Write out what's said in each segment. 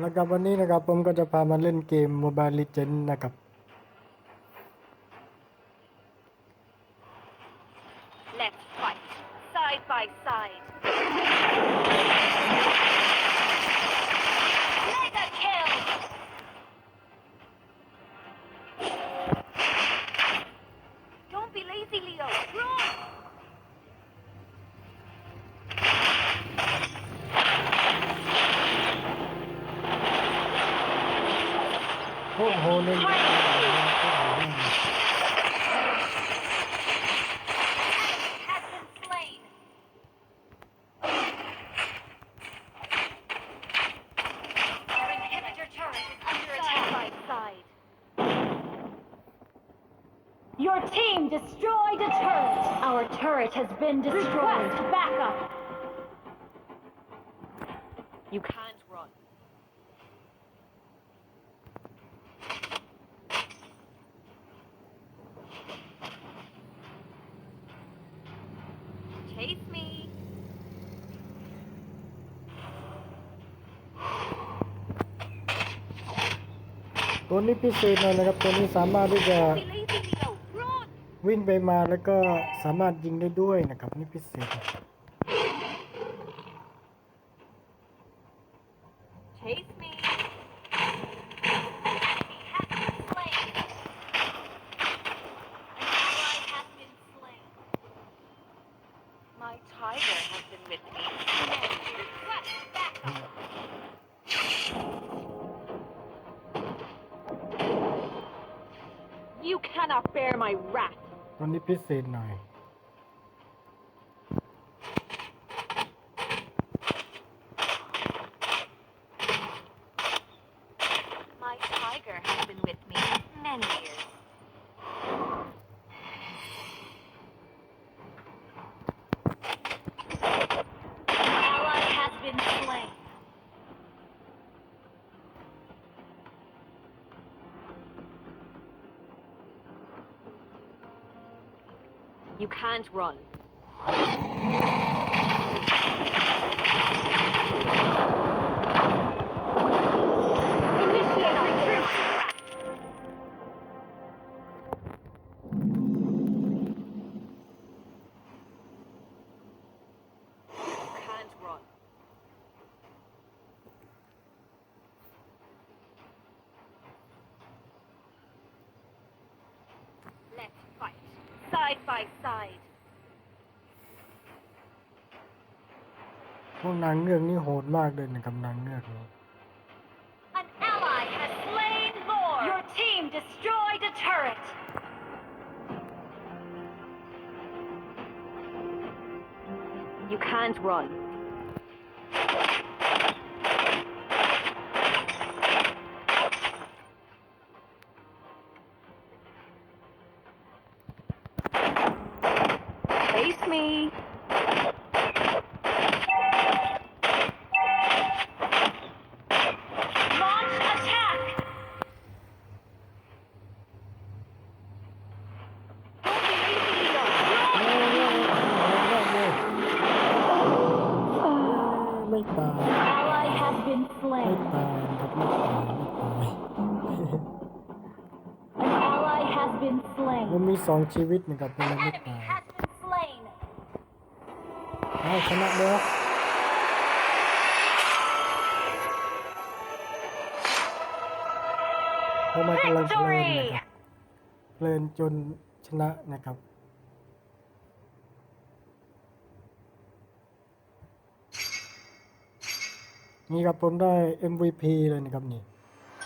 และวกับวันนี้นะครับผมก็จะพามาเล่นเกม Mobile l e g e n d นะครับ l Huhulin. Your team destroyed a turret! Our turret has been destroyed. Request backup! You can't. ตัวนี้พิเศษหน่อยนะครับตัวนี้สามารถที่จะวิ่งไปมาแล้วก็สามารถยิงได้ด้วยนะครับนี่พิเศษ t h a s e me. You cannot bear my wrath. วันนี้พิเศษหน่อย My tiger has been with me many years. You can't run. side by side. พวกนางเงือกนี่โหดมากเลยนะครับนางเงือกนี้ An ally has slain Lord. Your team destroyed a turret. You can't run. me. มันมีสองชีวิตเหมือนกับเป็นไม่ตายเอาชนะเด้อเพราะมันกำลังเพลินนะครับเพลินจนชนะนะครับ นี่ ครับ ผม ได้ MVP เลย นะครับ นี่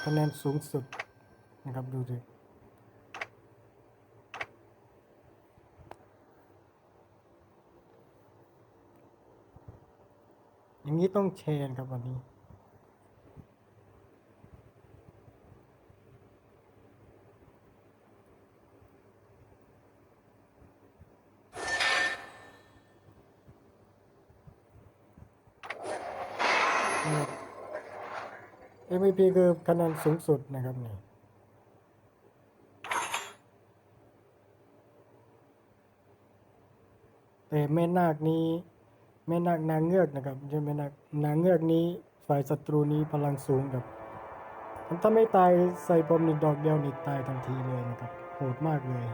คะแนนสูงสุดนะครับดูดิอย่างนี้ต้องแชร์ครับ วันนี้เอพีคือคะแนนสูงสุดนะครับ นี่แต่เม่ นาคนี้แม่นาคนางเงือกนะครับไม่ใช่แม่นาคนางเงือกนี้ ฝ่ายศัตรูนี้พลังสูงครับถ้าไม่ตายใส่บอมหนึ่งดอกเดียวนี่ตายทันทีเลยนะครับ โหดมากเลย